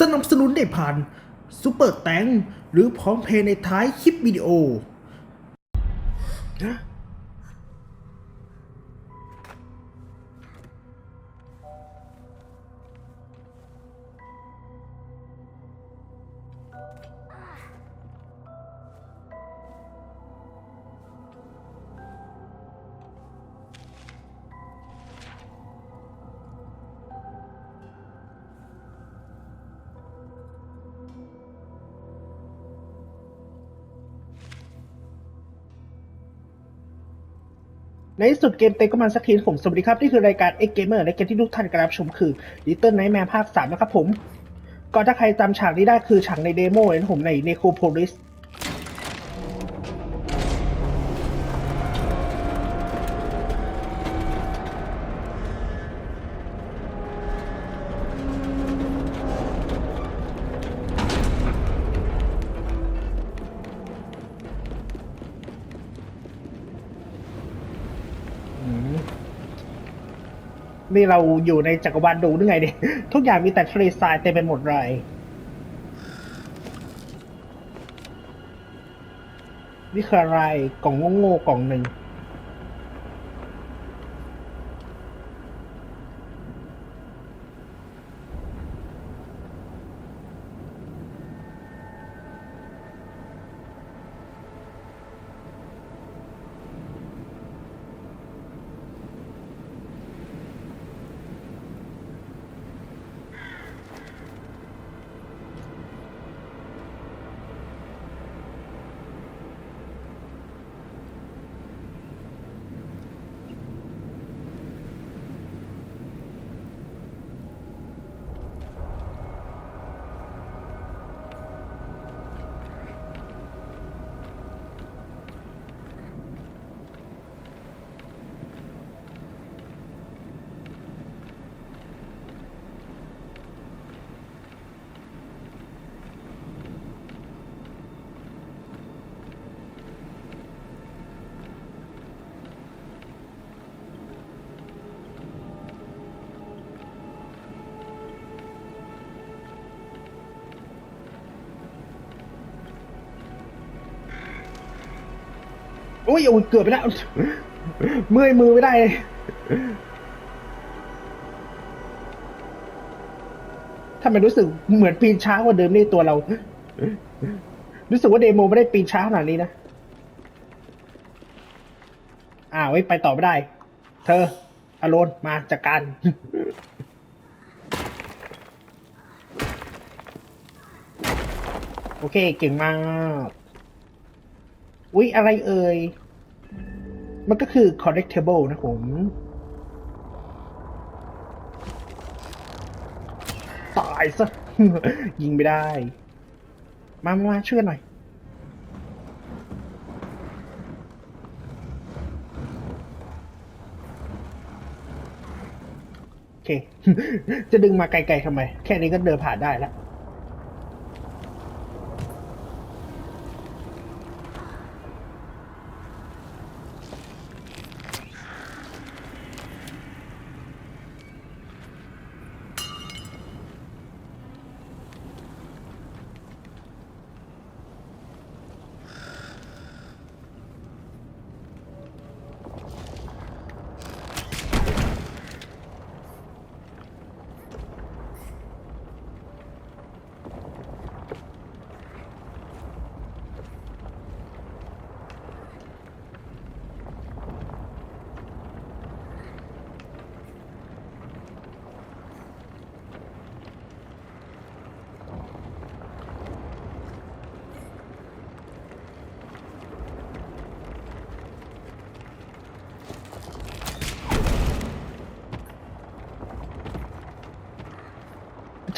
สนับสนุนได้ผ่านซูเปอร์แตงหรือพร้อมเพย์ในท้ายคลิปวิดีโอ ในที่สุดเกมเต็มก็มาสักทีผมสวัสดีครับ นี่คือรายการ X Gamer และเกมที่ทุกท่านกำลังชมคือ Little Nightmare ภาค 3 นะครับผม ก็ถ้าใครจำฉากนี้ได้คือฉากในเดโมเลยนผมใน Necropolis เราอยู่ในจักรวาลดูหรือไงเนี่ยทุกอย่างมีแต่ทะเลทรายเต็มไปหมดเลยนี่คืออะไรกล่องโง่ๆกล่องหนึ่ง โอ้ยโอ้ยเกือบไปแล้ว เมื่อยมือไม่ได้เลยถ้ามันรู้สึกเหมือนปีนช้ากว่าเดิมนี่ตัวเรา รู้สึกว่าเดโมไม่ได้ปีนช้าขนาดนี้นะอ้าวไปต่อไม่ได้ เธออโลนมาจัดการ โอเค เก่งมาก อุ๊ย อะไรเอ่ย มันก็คือ collectible นะผม ตายซะ ยิงไม่ได้ มามามาช่วยกันหน่อย โอเค จะดึงมาไกลๆทำไม แค่นี้ก็เดินผ่านได้แล้ว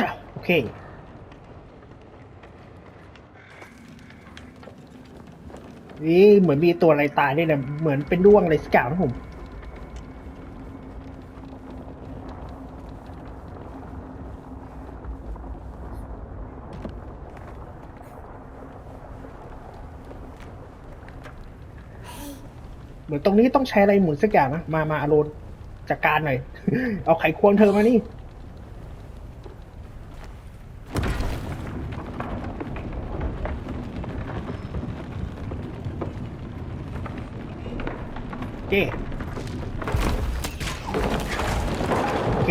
จ้าโอเค นี่เหมือนมีตัวอะไรตายด้วยนะเหมือนเป็นด้วงอะไรสักอย่างนะผม เหมือนตรงนี้ต้องใช้อะไรหมุนสักอย่างนะ มา มาอารมณ์จัดการหน่อย เอาไขควงเธอมานี่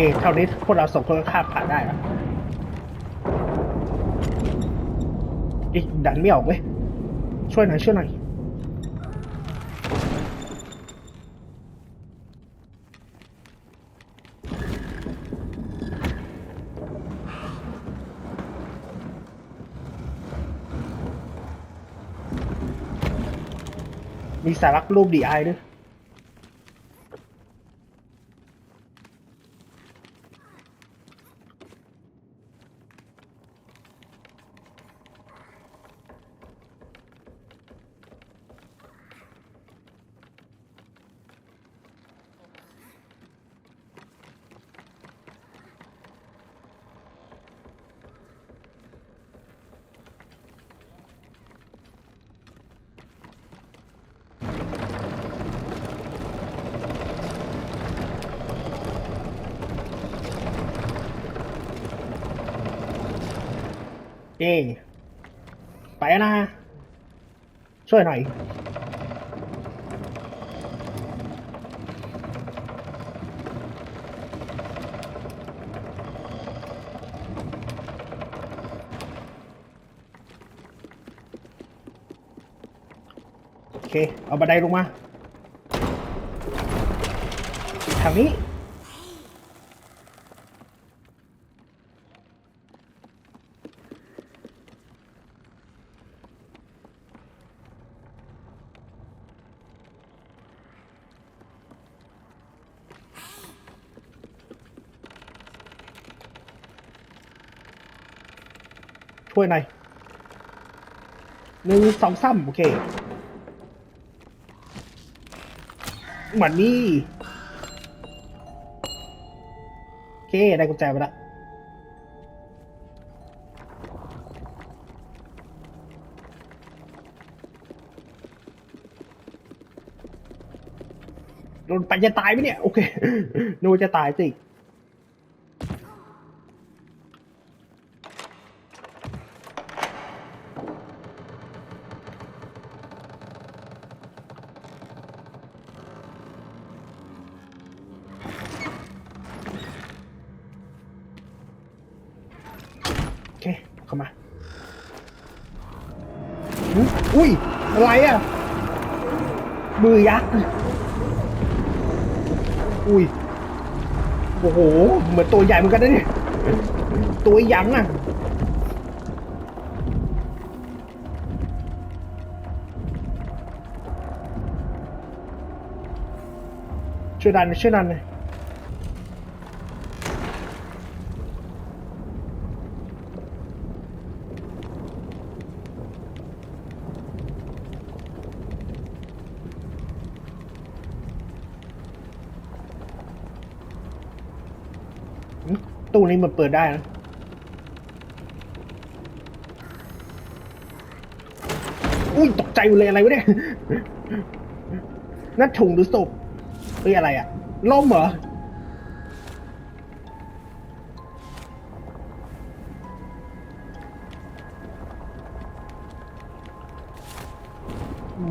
เคเท่านี้พวกเราสองคนก็ข้ามผ่านได้แล้วอีกดันไม่ออกเว้ย ช่วยหน่อยช่วยหน่อยมีสารักรูปดีไอด้วย เย่ไปนะ ช่วยหน่อย โอเค เอาบันไดลงมา ทางนี้ ช่วยหน่อยหนึ่งสองสามโอเคเหมือนนี่โอเค ได้กุญแจไปละโดนไปจะตายไหมเนี่ย โอเคนึกว่าจะตายสิ อุ๊ยอุ้ย อะไรอะ มือยักษ์ อุ้ย โอ้โห เหมือนตัวใหญ่เหมือนกันนะเนี่ย ตัวใหยังอะช่วยดันช่วยดันเลย ตู้นี้มันเปิดได้นะอุ้ยตกใจหมดเลยอะไรวะเนี่ยนั่นถุงหรือศพเฮ้ยอะไรอะล่มเหรอ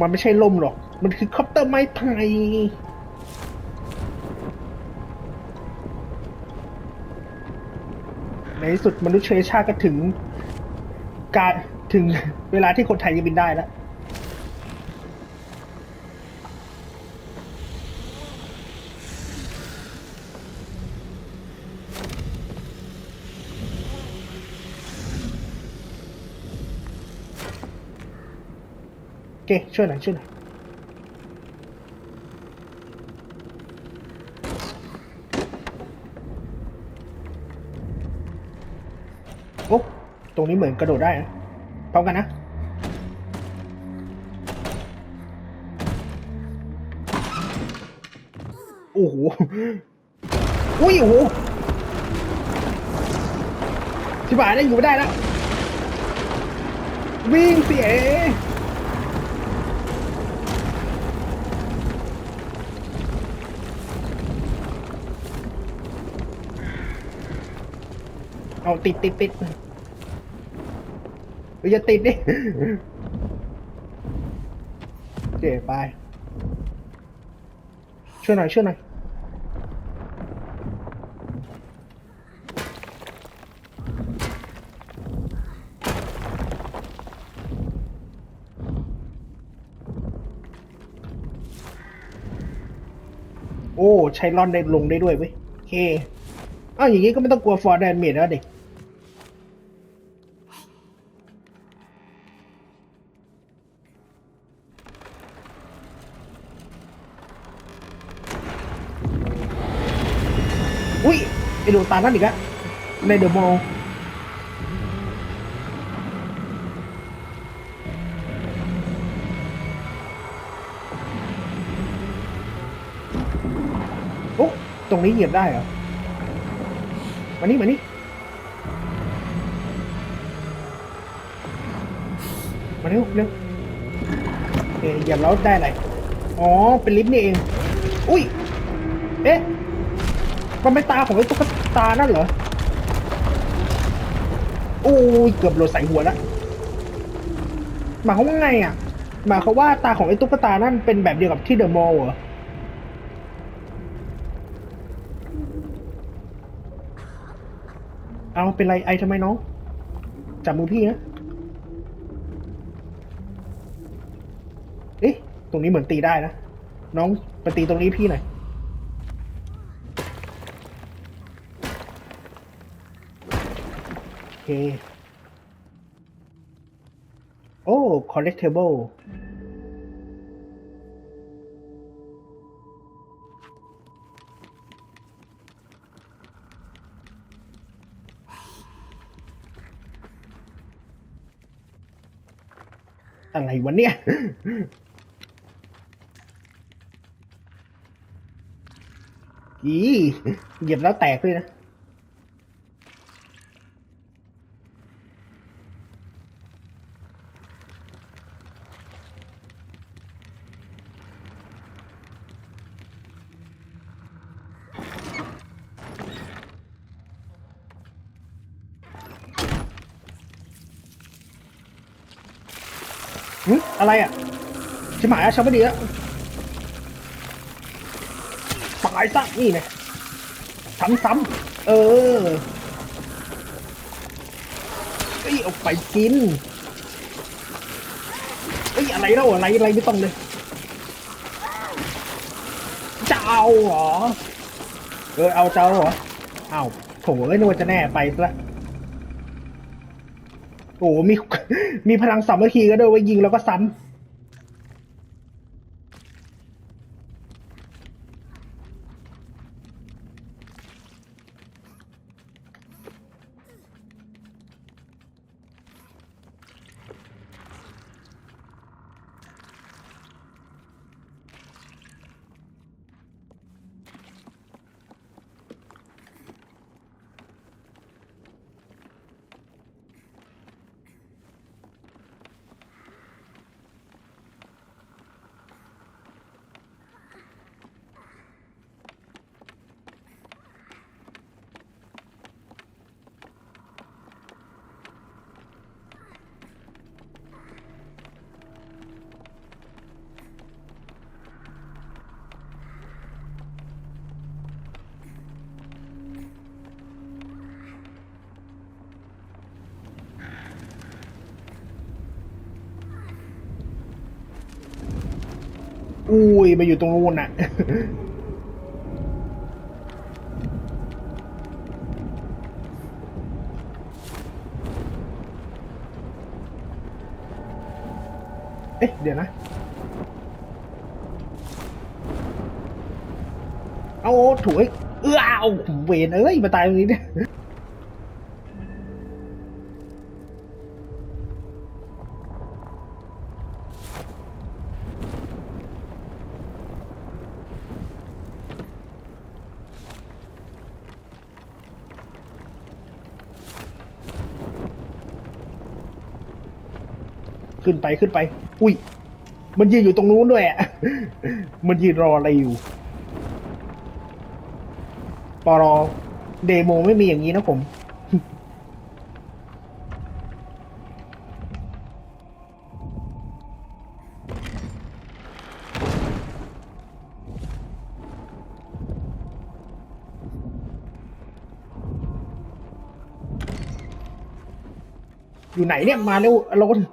มันไม่ใช่ล่มหรอก มันคือคอปเตอร์ไม้ไผ่ ที่สุดมนุษยชาติก็ถึง การถึงเวลาที่คนไทยจะบินได้แล้วโอเคช่วยหน่อยช่วยหน่อยโอ้ ตรงนี้เหมือนกระโดดได้นะพร้อมกันนะ โอ้โห อุ้ยโอ้โหชิบหายได้อยู่ไม่ได้แล้ว วิ่งเสียเอาติดติดติด อย่าติดดิโอเคไป ช่วยหน่อยช่วยหน่อยโอ้ใช้ร่อนได้ลงได้ด้วยเว้ยโอเคอ้าวอย่างงี้ก็ไม่ต้องกลัวฟอร์แดนเมดแล้วเด็ก ตานั่นอีกอะในเดอะมอลล์โอ้ตรงนี้เหยียบได้เหรอ มานี่ มานี่ มาเร็วเร็วโอเคเหยียบแล้วได้อะไรอ๋อ เป็นลิฟต์นี่เอง อุ้ย เอ๊ะมันเป็นตาของไอ้ตุ๊กตา ตานั่นเหรอโอ้ยเกือบโหลดใส่หัวแล้วหมายความว่าไงอะหมายความว่าตาของไอ้ตุ๊กตานั่นเป็นแบบเดียวกับที่เดอะมอลล์เหรอเอาเป็นไรไอทำไมน้องจับมือพี่นะเอ๊ะตรงนี้เหมือนตีได้นะน้องไปตีตรงนี้พี่หน่อย โอ เค โอ้ collectible อะไรวะเนี่ย อีเหยียบแล้วแตกด้วยนะ หึอะไรอะ ชิบหายแล้วชับไม่ดีแล้วตายซะนี่ไงซ้ำๆเออเอ้ยเอาไปกินเอ้ยอะไรแล้วอะไรอะไรไม่ต้องเลยจะเอาเหรอเออเอาเจ้าเหรอเอาโถเอ้ยนึกว่าจะแน่ไปซะโอ้มี มีพลังสามัคคีก็ด้วยว่ายิงแล้วก็ซ้ำ อุ้ยมาอยู่ตรงนู้นน่ะเอ๊ะ เดี๋ยวนะ เอาถุยเอื้อเอาเวนเอ้ย มาตายตรงนี้เนี่ย ขึ้นไปขึ้นไป อุ้ย มันยืนอยู่ตรงนู้นด้วยอะ มันยืนรออะไรอยู่ ปอรอเดโมไม่มีอย่างนี้นะผม อยู่ไหนเนี่ยมาเร็วอารมณ์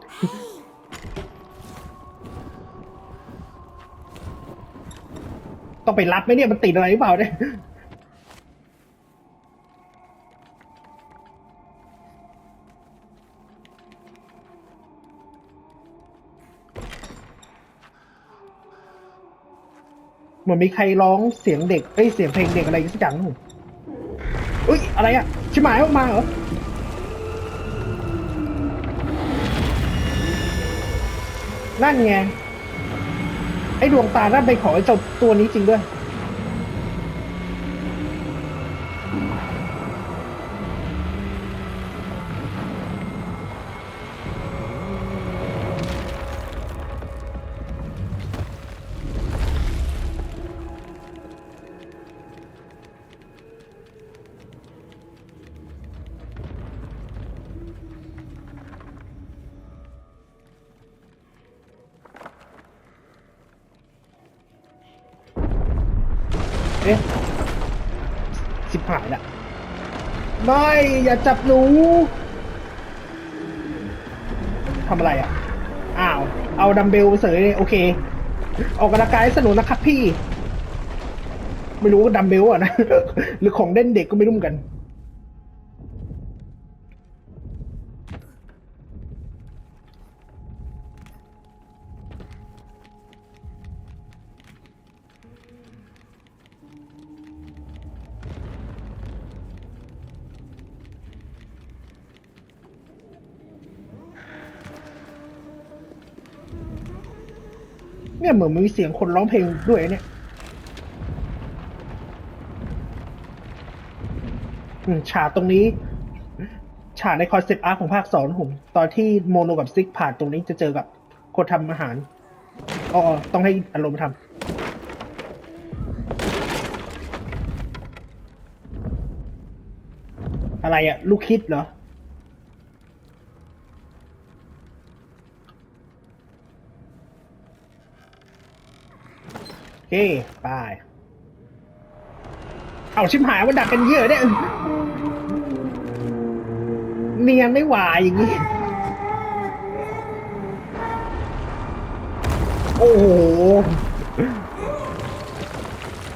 ต้องไปรับไหมเนี่ยมันติดอะไรหรือเปล่าเนี่ยเหมือนมีใครร้องเสียงเด็กเอ้ยเสียงเพลงเด็กอะไรสักอย่างนะผมอุ้ยอะไรอะชิบหายออกมาเหรอนั่นไง ไอ้ดวงตานั่นเป็นของไอ้เจ้าตัวนี้จริงด้วย เอ๊ะสิบหายละไม่อย่าจับหนูทำอะไรอะ อ้าว เอาดัมเบลเสยเลยโอเค ออกกำลังกายสนุกนะครับพี่ ไม่รู้ว่าดัมเบลอะนะ หรือของเล่นเด็กก็ไม่รู้เหมือนกัน เนี่ยเหมือนมีเสียงคนร้องเพลงด้วยเนี่ยฉากตรงนี้ฉากในคอนเซปต์อาร์ตของภาคสองผมตอนที่โมโนกับซิกผ่านตรงนี้จะเจอกับคนทำอาหารอ๋อต้องให้อารมณ์ทำอะไรอะลูกคิดเหรอ โอเค ไปเอาชิมหายมันดักกันเยอะเนี่ยเนียนไม่หวายอย่างนี้ โอ้โห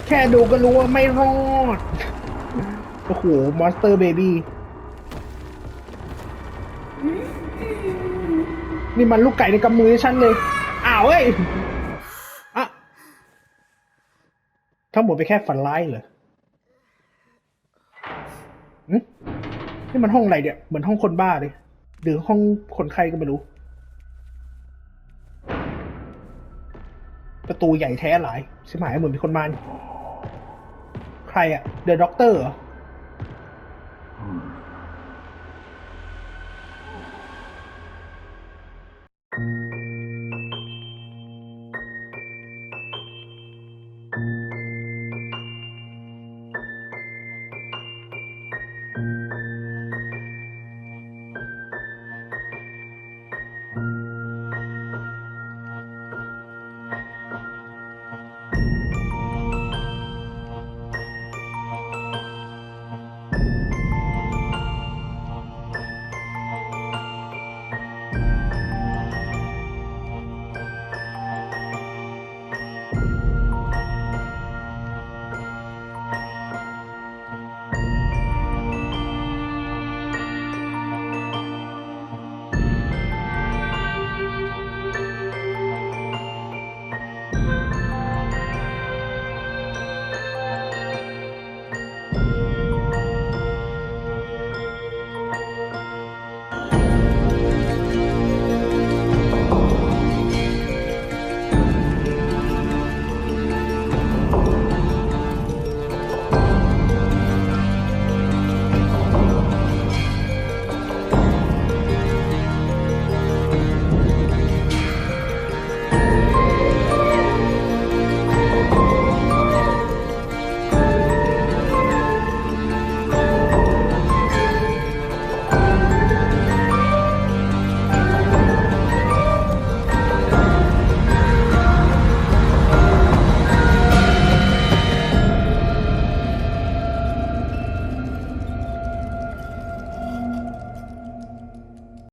แค่ดูก็รู้ว่าไม่รอด โอ้โห มอนสเตอร์เบบี้ นี่มันลูกไก่ในกำมือฉันเลย อ้าวเอ้ย อะ ทั้งหมดไปแค่ฝันร้ายเหรอนี่มันห้องอะไรเนี่ย เหมือนห้องคนบ้าเลย หรือห้องคนไข้ก็ไม่รู้ ประตูใหญ่แท้หลายใช่ไหมเหมือนมีคนมา ใครอะเดอะด็อกเตอร์เหรอ